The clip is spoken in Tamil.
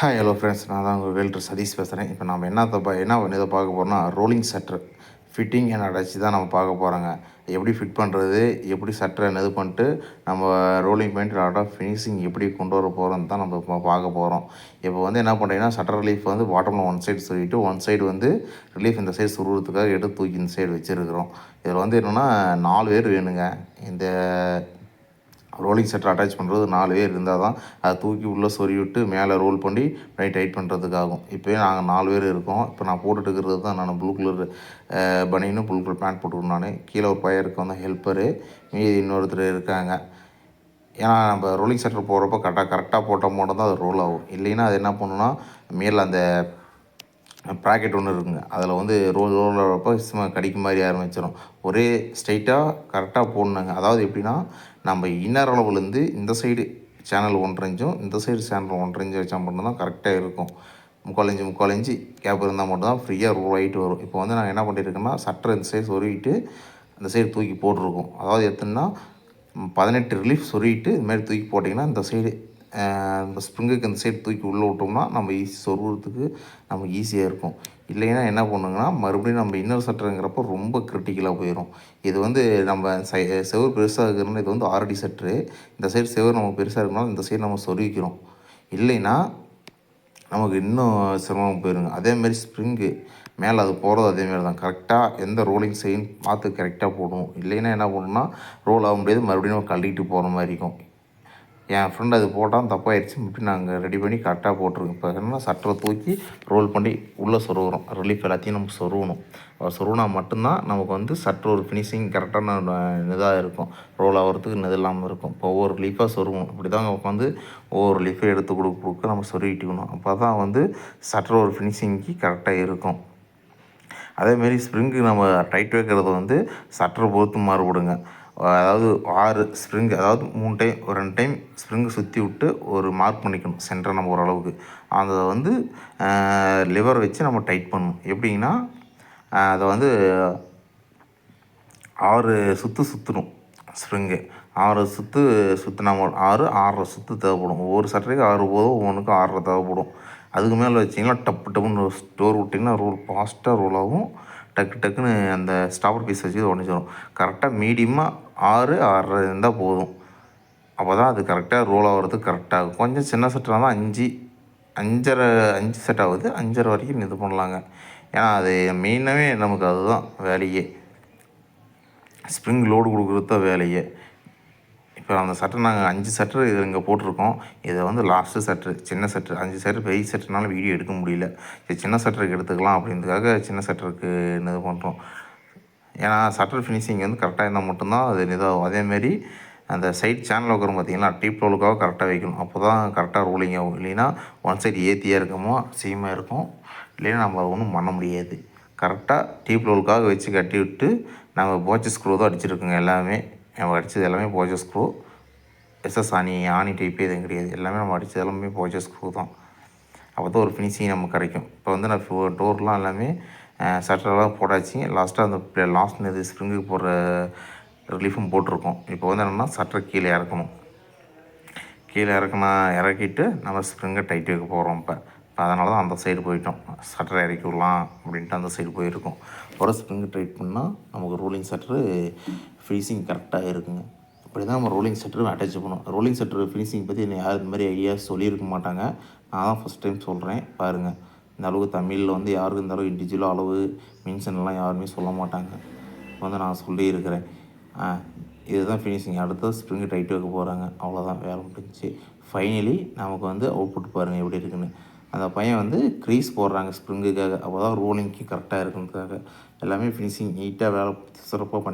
ஹாய் ஹலோ ஃப்ரெண்ட்ஸ் நான் தான் உங்கள் வேல்டர் சதீஷ் பேசுகிறேன் இப்போ நம்ம என்ன தப்பா என்ன இதை பார்க்க போகிறோம்னா ரோலிங் சட்டர் ஃபிட்டிங் அண்ட் அடைச்சி தான் நம்ம பார்க்க போகிறோங்க எப்படி ஃபிட் பண்ணுறது எப்படி சட்டரை இது பண்ணிட்டு நம்ம rolling paint art of finishing எப்படி கொண்டு வர போகிறோம் தான் நம்ம இப்போ பார்க்க போகிறோம் இப்போ வந்து என்ன பண்ணுறீங்கன்னா சட்டர் ரிலீஃப் வந்து பாட்டமில் ஒன் சைடு சொல்லிவிட்டு ஒன் சைடு வந்து ரிலீஃப் இந்த சைடு சுருகிறதுக்காக எடுத்து தூக்கி இந்த சைடு வச்சுருக்கிறோம். இதில் வந்து என்னென்னா நாலு பேர் வேணுங்க. இந்த ரோலிங் செட்டர் அட்டாச் பண்ணுறது நாலு பேர் இருந்தால் தான் அதை தூக்கி உள்ளே சொறி விட்டு மேலே ரோல் பண்ணி நைட் டைட் பண்ணுறதுக்காகும் இப்போயே நாங்கள் நாலு பேர் இருக்கோம். இப்போ நான் போட்டுட்டு இருக்கிறது தான் நான் ப்ளூ கலர் பனியனும் ப்ளூ கலர் பேண்ட் போட்டுக்கணும் நான். கீழே ஒரு பையன் இருக்கோம் வந்து ஹெல்ப்பரு மீதி இன்னொருத்தர் இருக்காங்க. ஏன்னா நம்ம ரோலிங் செட்டர் போகிறப்ப கரெக்டாக கரெக்டாக போட்டால் மட்டும் தான் அது ரோல் ஆகும். இல்லைன்னா அது என்ன பண்ணுன்னா மேலே அந்த ப்ராக்கெட் ஒன்று இருக்குங்க. அதில் வந்து ரோல் ரோல் சும்மா கடிக்க மாதிரி ஆரம்பிச்சிடும் ஒரே ஸ்ட்ரைட்டாக கரெக்டாக போடணுங்க. அதாவது எப்படின்னா நம்ம இன்னர் அளவுலேருந்து இந்த சைடு சேனல் ஒன்றரை இன்ச்சும் இந்த சைடு சேனல் ஒன்றரை இன்ச்சு வச்சா மட்டும்தான் கரெக்டாக இருக்கும். முக்கால் இன்ச்சு முக்கால் இன்ச்சு கேப் இருந்தால் மட்டும்தான் ஃப்ரீயாக ரோல் ஆகிட்டு வரும். இப்போ வந்து நாங்கள் என்ன பண்ணியிருக்கேன்னா சட்டரை இந்த சைடு சொருகிட்டு அந்த சைடு தூக்கி போட்டிருக்கோம். அதாவது எத்தனைன்னா பதினெட்டு ரிலீஃப் சொருகிட்டு இதுமாதிரி தூக்கி போட்டிங்கன்னா இந்த சைடு இந்த ஸ்ப்ரிங்குக்கு இந்த சைடு தூக்கி உள்ளே விட்டோம்னா நம்ம ஈஸி சொருகிறதுக்கு நமக்கு ஈஸியாக இருக்கும். இல்லைன்னா என்ன பண்ணுங்கன்னா மறுபடியும் நம்ம இன்னொரு சட்டருங்கிறப்ப ரொம்ப கிரிட்டிக்கலாக போயிடும் இது வந்து நம்ம சை செவர் பெருசாக இருக்கிறனால இது வந்து ஆர்டி சட்ரு இந்த சைடு செவர் நம்ம பெருசாக இருக்கனால இந்த சைடு நம்ம சொருவிக்கிறோம் இல்லைன்னா நமக்கு இன்னும் சிரமம் போயிருங்க. அதேமாரி ஸ்ப்ரிங்கு மேலே அது போகிறது அதேமாரி தான். கரெக்டாக எந்த ரோலிங் செய்யும் பார்த்து கரெக்டாக போடணும். இல்லைன்னா என்ன பண்ணணும்னா ரோல் ஆக முடியாது. மறுபடியும் நம்ம கழட்டிட்டு போகிற மாதிரி இருக்கும். என் ஃப்ரெண்ட் அது போட்டால் தப்பாயிடுச்சு. இப்படி நாங்கள் ரெடி பண்ணி கரெக்டாக போட்டிருக்கோம் இப்போ என்ன சட்டரை தூக்கி ரோல் பண்ணி உள்ளே சொருகிறோம். ரிலீஃப் எல்லாத்தையும் நம்ம சொருகணும். சொருவினா மட்டும்தான் நமக்கு வந்து சற்று ஒரு ஃபினிஷிங் கரெக்டான இதாக இருக்கும். ரோல் ஆகிறதுக்கு இது இல்லாமல் இருக்கும். இப்போ ஒவ்வொரு லீஃபாக சொருகணும். இப்படி தான் உட்காந்து ஒவ்வொரு லீஃபை எடுத்து கொடுக்க கொடுக்க நம்ம சொருகிட்டுக்கணும். அப்போ தான் வந்து சற்று ஒரு ஃபினிஷிங்க்கு கரெக்டாக இருக்கும். அதேமாரி ஸ்ப்ரிங்கு நம்ம டைட் வைக்கிறது வந்து சட்டரை பொறுத்து மாறுபடுங்க. அதாவது ஆறு ஸ்ப்ரிங் அதாவது மூணு டைம் ஒரு ரெண்டு டைம் ஸ்ப்ரிங்கு சுற்றி விட்டு ஒரு மார்க் பண்ணிக்கணும் சென்டரை நம்ம ஓரளவுக்கு. அதை வந்து லிவர் வச்சு நம்ம டைட் பண்ணணும். எப்படிங்கன்னா அதை வந்து ஆறு சுற்று சுற்றணும் ஸ்ப்ரிங்கு ஆறு சுற்று சுற்றினா ஆறு ஆறரை சுற்று தேவைப்படும். ஒவ்வொரு சட்டரைக்கும் ஆறு போதும் ஒவ்வொன்றுக்கும் ஆறரை தேவைப்படும். அதுக்கு மேலே வச்சிங்கன்னா டப்பு டப்புன்னு ஸ்டோர் விட்டிங்கன்னா ரோல் ஃபாஸ்ட்டாக ரோல் ஆகும். டக்கு டக்குன்னு அந்த ஸ்டாப்பர் பீஸ் வச்சு உடஞ்சிடும் கரெக்டாக மீடியமாக ஆறு ஆறரை இருந்தால் போதும். அப்போ தான் அது கரெக்டாக ரோல் ஆகிறதுக்கு இருக்கும் கொஞ்சம் சின்ன செட்டாக தான் அஞ்சு அஞ்சரை அஞ்சு செட் ஆகுது. அஞ்சரை வரைக்கும் இது பண்ணலாங்க. ஏன்னா அது மெயினாகவே நமக்கு அதுதான் வேலையே. ஸ்ப்ரிங் லோடு கொடுக்குறது தான் வேலையே. இப்போ அந்த சட்டை நாங்கள் அஞ்சு சட்டர் இது இங்கே போட்டிருக்கோம். இதை வந்து லாஸ்ட்டு சட்டர் சின்ன சட்டர் அஞ்சு சட்டர் பெரிய சட்டர்னால வீடியோ எடுக்க முடியல. சரி சின்ன சட்டருக்கு எடுத்துக்கலாம் அப்படின்றதுக்காக சின்ன சட்டருக்கு இது பண்ணுறோம் ஏன்னா சட்டர் ஃபினிஷிங் வந்து கரெக்டாக இருந்தால் மட்டும்தான் அது இதாகும். அதேமாரி அந்த சைட் சேனல் வைக்கிறோம் பார்த்தீங்கன்னா டீப் ரோலுக்காக கரெக்டாக வைக்கணும். அப்போ தான் கரெக்டாக ரோலிங் ஆகும். இல்லைன்னா ஒன் சைடு ஏற்றியாக இருக்குமோ சீமாக இருக்கும். இல்லைன்னா நம்ம ஒன்றும் பண்ண முடியாது. கரெக்டாக டீப் ரோலுக்காக வச்சு கட்டி விட்டு நம்ம போச்சு ஸ்க்ரூ தான் அடிச்சிருக்கோங்க எல்லாமே. நம்ம அடித்தது எல்லாமே போச்ச ஸ்க்ரூ எஸ்எஸ் ஆணி ஆணி டைப்பே எதுவும் கிடையாது. எல்லாமே நம்ம அடித்தது எல்லாமே போச்ச ஸ்க்ரூ தான். அப்போ தான் ஒரு ஃபினிஷிங் நமக்கு கிடைக்கும். இப்போ வந்து நான் டோர்லாம் எல்லாமே சட்டரெல்லாம் போட்டாச்சு. லாஸ்ட்டாக அந்த லாஸ்ட் இது ஸ்ப்ரிங்குக்கு போடுற ரிலீஃபும் போட்டிருக்கோம். இப்போ வந்து என்னென்னா சட்டர் கீழே இறக்கணும். கீழே இறக்குனா இறக்கிட்டு நம்ம ஸ்ப்ரிங்கை டைட் வைக்க போகிறோம் இப்போ. அதனால தான் அந்த சைடு போயிட்டோம். சட்டரை இறக்கி விடலாம் அப்படின்ட்டு அந்த சைடு போயிருக்கோம். ஒரு ஸ்ப்ரிங்கு டைட் பண்ணால் நமக்கு ரோலிங் சட்டரு ஃபினிஷிங் கரெக்டாக இருக்குங்க. இப்படி தான் நம்ம ரோலிங் சட்டரும் அட்டாச் பண்ணணும் ரோலிங் சட்டரு ஃபினிஷிங் பற்றி என்ன யார் இந்த மாதிரி ஐடியா சொல்லியிருக்க மாட்டாங்க. நான் தான் ஃபஸ்ட் டைம் சொல்கிறேன் பாருங்கள் இந்த அளவுக்கு தமிழில் வந்து யாருக்கும் இந்த அளவு இண்டிவிஜுவல் அளவு மின்சன்லாம் யாருமே சொல்ல மாட்டாங்க. வந்து நான் சொல்லியிருக்கிறேன். இதுதான் ஃபினிஷிங் அடுத்தது ஸ்ப்ரிங்கு டைட் வைக்க போகிறாங்க அவ்வளோதான் வேலை முடிஞ்சு. ஃபைனலி நமக்கு வந்து அவுட்புட் பாருங்கள் எப்படி இருக்குன்னு. அந்த பையன் வந்து க்ரீஸ் போடுறாங்க ஸ்ப்ரிங்குக்காக அப்போ தான் ரோலிங்க்கு கரெக்டாக இருக்குன்றதுக்காக. எல்லாமே ஃபினிஷிங் நீட்டாக வேலை சிறப்பாக பண்ணி